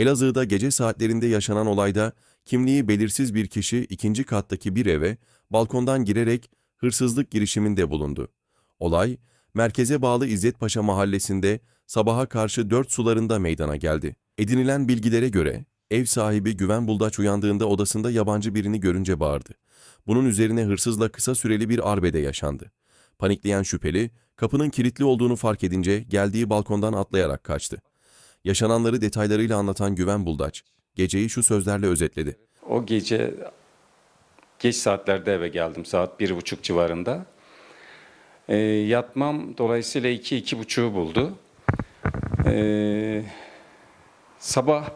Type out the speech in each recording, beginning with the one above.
Elazığ'da gece saatlerinde yaşanan olayda kimliği belirsiz bir kişi ikinci kattaki bir eve balkondan girerek hırsızlık girişiminde bulundu. Olay, merkeze bağlı İzzet Paşa mahallesinde sabaha karşı dört sularında meydana geldi. Edinilen bilgilere göre ev sahibi Güven Buldaç uyandığında odasında yabancı birini görünce bağırdı. Bunun üzerine hırsızla kısa süreli bir arbede yaşandı. Panikleyen şüpheli, kapının kilitli olduğunu fark edince geldiği balkondan atlayarak kaçtı. Yaşananları detaylarıyla anlatan Güven Buldaç, geceyi şu sözlerle özetledi. O gece geç saatlerde eve geldim saat bir buçuk civarında. Ee, yatmam dolayısıyla iki iki buçuğu buldu. Ee, sabah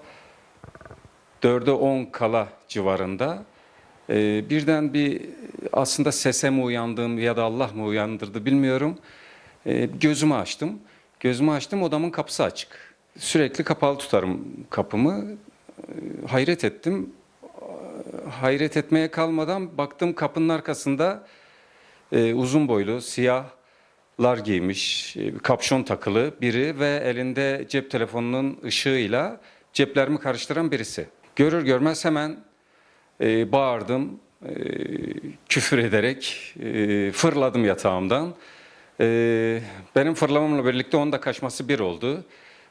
dörde on kala civarında e, birden bir aslında sese mi uyandım ya da Allah mı uyandırdı bilmiyorum. Ee, gözümü açtım. Gözümü açtım odamın kapısı açık. Sürekli kapalı tutarım kapımı. Ee, hayret ettim hayret etmeye kalmadan baktım kapının arkasında e, uzun boylu siyahlar giymiş, e, kapşon takılı biri ve elinde cep telefonunun ışığıyla ceplerimi karıştıran birisi. Görür görmez hemen e, bağırdım, e, küfür ederek e, fırladım yatağımdan. E, benim fırlamamla birlikte onun da kaçması bir oldu.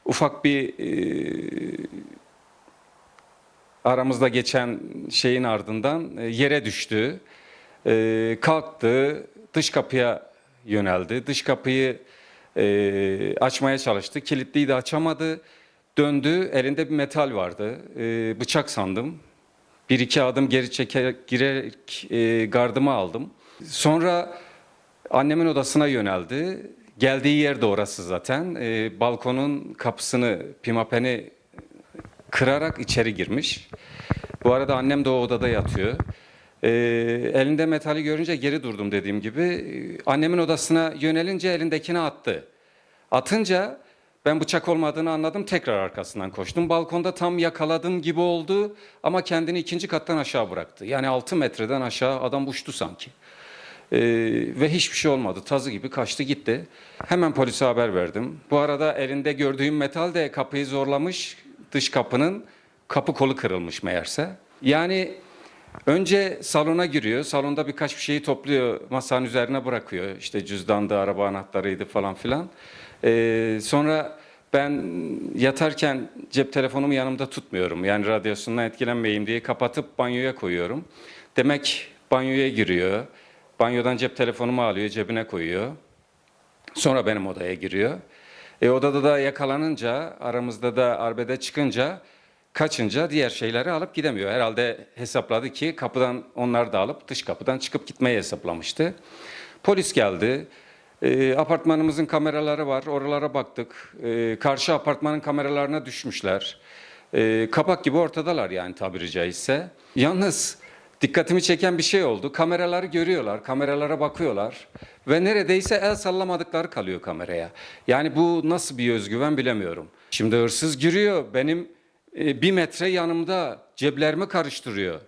Ufak bir e, aramızda geçen şeyin ardından e, yere düştü. E, kalktı, dış kapıya yöneldi. Dış kapıyı e, açmaya çalıştı. Kilitliydi, açamadı. Döndü, elinde bir metal vardı. E, bıçak sandım. Bir iki adım geri çekerek girerek e, gardımı aldım. Sonra annemin odasına yöneldi. Geldiği yer de orası zaten. E, balkonun kapısını, pimapeni kırarak içeri girmiş. Bu arada annem de o odada yatıyor. Ee, elinde metali görünce geri durdum dediğim gibi. Ee, Annemin odasına yönelince elindekini attı. Atınca ben bıçak olmadığını anladım. Tekrar arkasından koştum. Balkonda tam yakaladım gibi oldu ama kendini ikinci kattan aşağı bıraktı. Yani 6 metreden aşağı adam uçtu sanki. Ee, ve hiçbir şey olmadı. Tazı gibi kaçtı gitti. Hemen polise haber verdim. Bu arada elinde gördüğüm metal de kapıyı zorlamış. Dış kapının kapı kolu kırılmış meğerse. Yani önce salona giriyor. Salonda birkaç bir şeyi topluyor. Masanın üzerine bırakıyor. İşte cüzdandı, araba anahtarıydı falan filan. Ee, sonra ben yatarken cep telefonumu yanımda tutmuyorum. Yani radyasyondan etkilenmeyeyim diye kapatıp banyoya koyuyorum. Demek banyoya giriyor. Banyodan cep telefonumu alıyor, cebine koyuyor. Sonra benim odaya giriyor. E, odada da yakalanınca, aramızda da arbede çıkınca, kaçınca diğer şeyleri alıp gidemiyor. Herhalde hesapladı ki kapıdan onlar da alıp dış kapıdan çıkıp gitmeyi hesaplamıştı. Polis geldi. E, apartmanımızın kameraları var. Oralara baktık. E, karşı apartmanın kameralarına düşmüşler. E, kapak gibi ortadalar yani tabiri caizse. Yalnız dikkatimi çeken bir şey oldu. Kameraları görüyorlar, kameralara bakıyorlar ve neredeyse el sallamadıkları kalıyor kameraya. Yani bu nasıl bir özgüven bilemiyorum. Şimdi hırsız giriyor, benim e, bir metre yanımda ceplerimi karıştırıyor.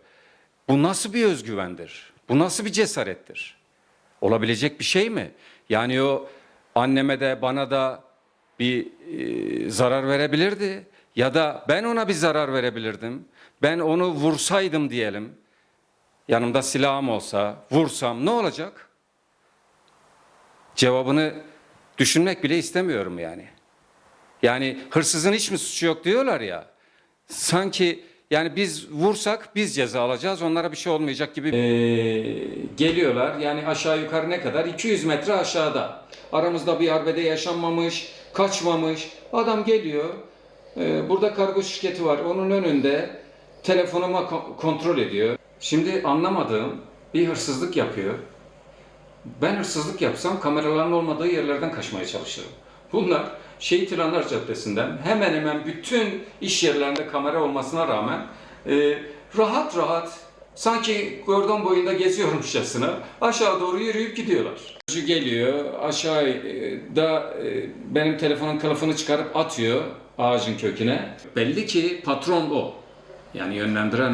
Bu nasıl bir özgüvendir? Bu nasıl bir cesarettir? Olabilecek bir şey mi? Yani o anneme de bana da bir e, zarar verebilirdi. Ya da ben ona bir zarar verebilirdim. Ben onu vursaydım diyelim. Yanımda silahım olsa, vursam ne olacak? Cevabını düşünmek bile istemiyorum yani. Yani hırsızın hiç mi suçu yok diyorlar ya. Sanki yani biz vursak biz ceza alacağız onlara bir şey olmayacak gibi. Ee, geliyorlar yani aşağı yukarı ne kadar? 200 metre aşağıda. Aramızda bir arbede yaşanmamış, kaçmamış. Adam geliyor. Ee, burada kargo şirketi var. Onun önünde telefonuma ko- kontrol ediyor. Şimdi anlamadığım bir hırsızlık yapıyor. Ben hırsızlık yapsam kameraların olmadığı yerlerden kaçmaya çalışırım. Bunlar Şehit İlhanlar Caddesi'nden hemen hemen bütün iş yerlerinde kamera olmasına rağmen e, rahat rahat sanki kordon boyunda geziyormuşçasına aşağı doğru yürüyüp gidiyorlar. Geliyor aşağıda e, benim telefonun kılıfını çıkarıp atıyor ağacın köküne. Belli ki patron o. Yani yönlendiren o.